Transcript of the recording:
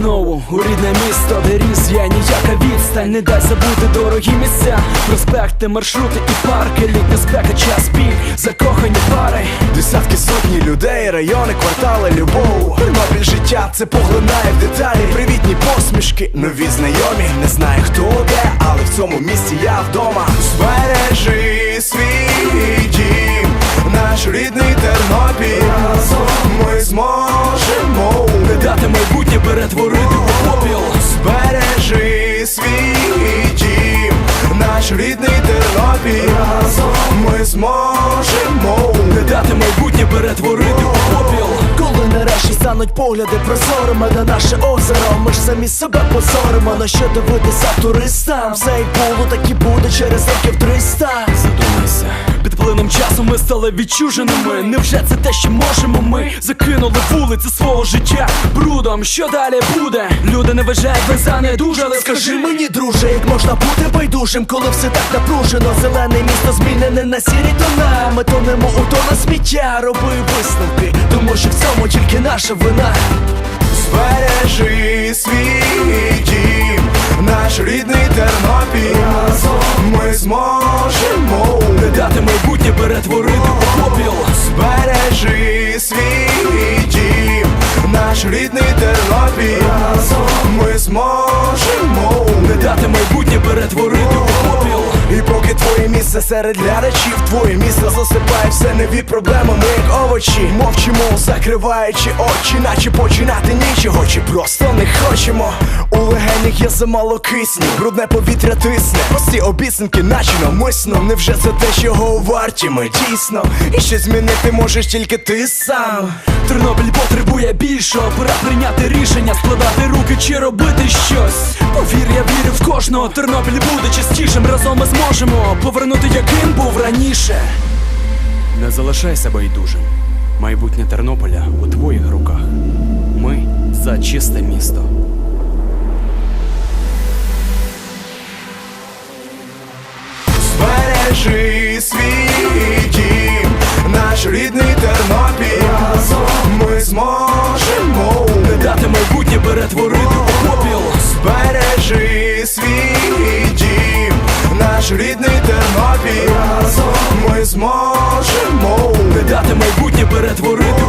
додому у рідне місто, де ріс я ніяка відстань, не дай забути дорогі місця, проспекти, маршрути і парки, літня спека, час пік, закохані пари. Десятки сотні людей, райони, квартали, любов. Тернопіль життя це поглинає в деталі. Привітні посмішки, нові знайомі. Не знаю хто де, але в цьому місці я вдома. Збережи свій дім, наш рідний Тернопіль. Ми зможемо Не дати майбутнє перетворити у попіл. Збережи свій дім, наш рідний Тернопіль. Ми зможемо Не дати майбутнє перетворити у попіл. Коли нарешті стануть погляди прозорими на наше озеро, ми ж самі себе позоримо, на що дивитися туристам. Все як було, так і буде через років 300 Задумайся, плином часу ми стали відчуженими. Невже це те, що можемо ми закинули вулиці свого життя брудом? Що далі буде? Люди не вважають ви за недужали, Скажи мені, друже, як можна бути байдужим, коли все так напружено, зелене місто змінене на сірі тона. Ми тонемо у тона сміття, роби висновки, тому що в цьому тільки наша вина. Збережи свій перетворити у попіл. Збережи свій дім, наш рідний Тернопіль. Ми зможемо Не дати майбутнє перетворити у попіл. Твоє місце серед глядачів, твоє місце засипає все нові проблеми. Ми як овочі, мовчимо, закриваючи очі, наче починати нічого, чи просто не хочемо. У легенях є замало кисню, брудне повітря тисне. Прості обіцянки, наче навмисно. Невже це те, чого варті ми дійсно? І що змінити можеш тільки ти сам. Тернопіль потребує більшого, пора прийняти рішення, складати руки чи робити щось. Повір, я вірю в кожного. Тернопіль буде частішим, разом ми зможемо повернути, яким був раніше. Не залишайся байдужим. Майбутнє Тернополя у твоїх руках. Ми за чисте місто. Тернопіль. Ми зможемо Не дати майбутнє перетворити